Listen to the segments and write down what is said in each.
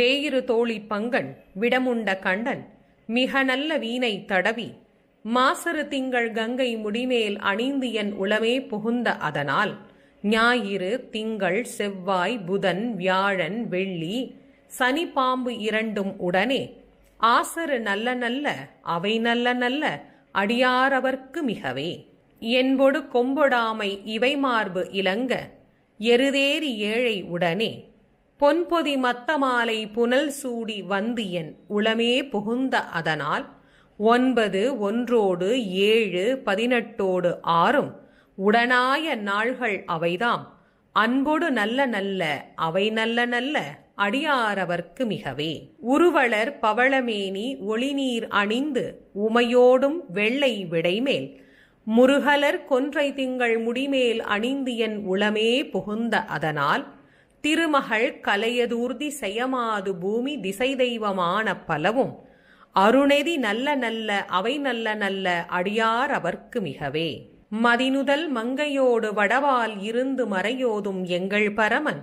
பேயிரு தோழி பங்கன் விடமுண்ட கண்டன் மிக நல்ல வீணை தடவி மாசரு திங்கள் கங்கை முடிமேல் அணிந்து என் உளமே புகுந்த அதனால் ஞாயிறு திங்கள் செவ்வாய் புதன் வியாழன் வெள்ளி சனி பாம்பு இரண்டும் உடனே ஆசரு நல்ல நல்ல அவை நல்ல நல்ல அடியாரவர்க்கு மிகவே. என்பொடு கொம்பொடாமை இவை மார்பு இலங்க எருதேறி ஏழை உடனே பொன்பொதி மத்தமாலை புனல் சூடி வந்தியன் உளமே புகுந்த அதனால் ஒன்பது ஒன்றோடு ஏழு பதினெட்டோடு ஆறும் உடனாய நாள்கள் அவைதாம். அன்போடு நல்ல நல்ல அவை நல்ல நல்ல அடியாரவர்க்கு மிகவே. உருவளர் பவளமேனி ஒளிநீர் அணிந்து உமையோடும் வெள்ளை விடைமேல் முருகலர் கொன்றை திங்கள் முடிமேல் அணிந்து என் உளமே புகுந்த அதனால் திருமகள் கலையதூர்தி செயமாது பூமி திசை தெய்வமான பலவும் அருணெதி நல்ல நல்ல அவை நல்ல நல்ல அடியார் அவர்க்கு மிகவே. மதினுதல் மங்கையோடு வடவால் இருந்து மறையோதும் எங்கள் பரமன்.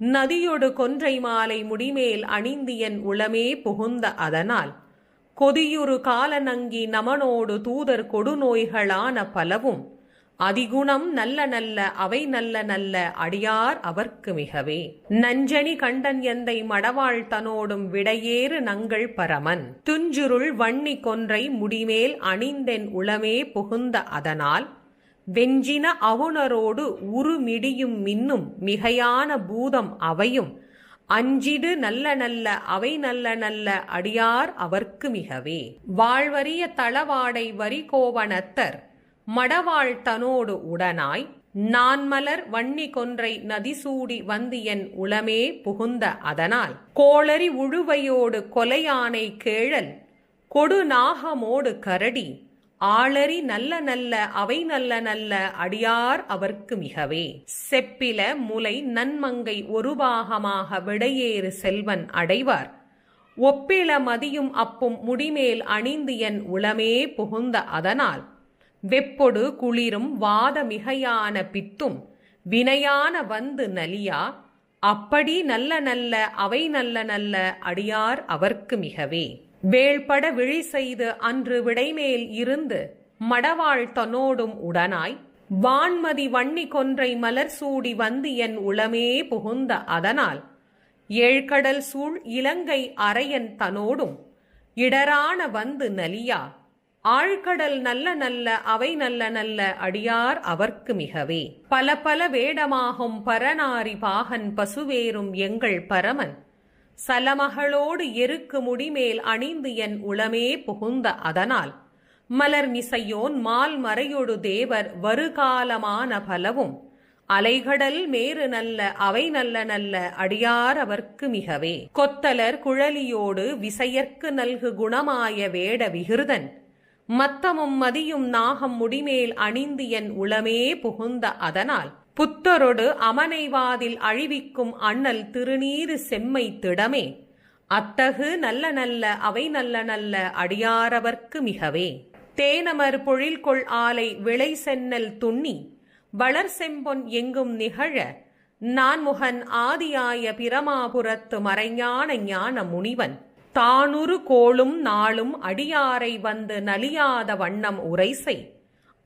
நதியொடு கொன்றை மாலை முடிமேல் அணிந்து என் உளமே புகுந்த அதனால். கொதியுறு காலநங்கி நமனோடு தூதர் கொடுநோய்களான பலவும் அதிகுணம் நல்ல நல்ல அவை நல்ல நல்ல அடியார் அவர்க்கு மிகவே. நஞ்சனி கண்டன் எந்தை மடவாள் தனோடும் விடையேறு நங்கள் பரமன். துஞ்சுருள் வன்னி கொன்றை முடிமேல் அணிந்தென் உளமே புகுந்த அதனால் வெஞ்சின அவுணரோடு உருமிடியும் மின்னும் மிகையான பூதம் அவையும் அஞ்சிடு நல்ல நல்ல அவை நல்ல நல்ல அடியார் அவர்க்கு மிகவே. வாழ்வரிய தளவாடை வரி கோவணத்தர் மடவாள் தனோடு உடனாய் நான்மலர் வன்னி கொன்றை நதிசூடி வந்து என் உளமே புகுந்த அதனால் கோளரி உழுவையோடு கொலையானை கேழல் கொடு நாகமோடு கரடி ஆளரி நல்ல நல்ல அவை நல்ல நல்ல அடியார் அவர்க்கு மிகவே. செப்பில முலை நன்மங்கை ஒரு பாகமாக விடையேறு செல்வன் அடைவார். ஒப்பில மதியும் அப்பும் முடிமேல் அணிந்து என் உளமே புகுந்த அதனால் வெப்பொடு குளிரும் வாத மிகையான பித்தும் வினையான வந்து நலியா அப்படி நல்ல நல்ல அவை நல்ல நல்ல அடியார் அவர்க்கு மிகவே. வேள்பட விழி செய்து அன்று விடைமேல் இருந்து மடவாள் தன்னோடும் உடனாய் வான்மதி வன்னி கொன்றை மலர் சூடி வந்து என் உளமே புகுந்த அதனால் ஏழ்கடல் சூழ் இலங்கை அரையன் தனோடும் இடரான வந்து நலியா ஆழ்கடல் நல்ல நல்ல அவை நல்ல நல்ல அடியார் அவர்க்கு மிகவே. பல பல வேடமாகும் பரநாரி பாகன் பசுவேறும் எங்கள் பரமன். சலமகளோடு எருக்கு முடிமேல் அணிந்து என் உளமே புகுந்த அதனால். மலர் மிசையோன் மால் மறையொடு தேவர் வருகாலமான பலவும். அலைகடல் மேறு நல்ல அவை நல்ல நல்ல அடியார் அவர்க்கு மிகவே. கொத்தலர் குழலியோடு விசையற்கு நல்கு குணமாய வேட விகிருதன். மத்தமும் மதியும் நாகம் முடிமேல் அணிந்து என் உளமே புகுந்த அதனால். புத்தரொடு அமனைவாதில் அழிவிக்கும் அண்ணல் திருநீறு செம்மை திடமே. அத்தகு நல்ல நல்ல அவை நல்ல நல்ல அடியாரவர்க்கு மிகவே. தேனமர் பொழில்கொள் ஆலை விளை சென்னல் துண்ணி. வளர் செம்பொன் எங்கும் நிகழ. நான்முகன் ஆதியாய பிரமாபுரத்து மறைஞான ஞான முனிவன். தானுரு கோளும் நாளும் அடியாரை வந்து நலியாத வண்ணம் உரைசை.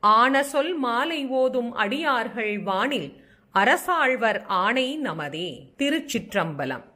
ஆன சொல் மாலை ஓதும் அடியார்கள் வானில் அரசாழ்வர் ஆணை நமதே. திருச்சிற்றம்பலம்.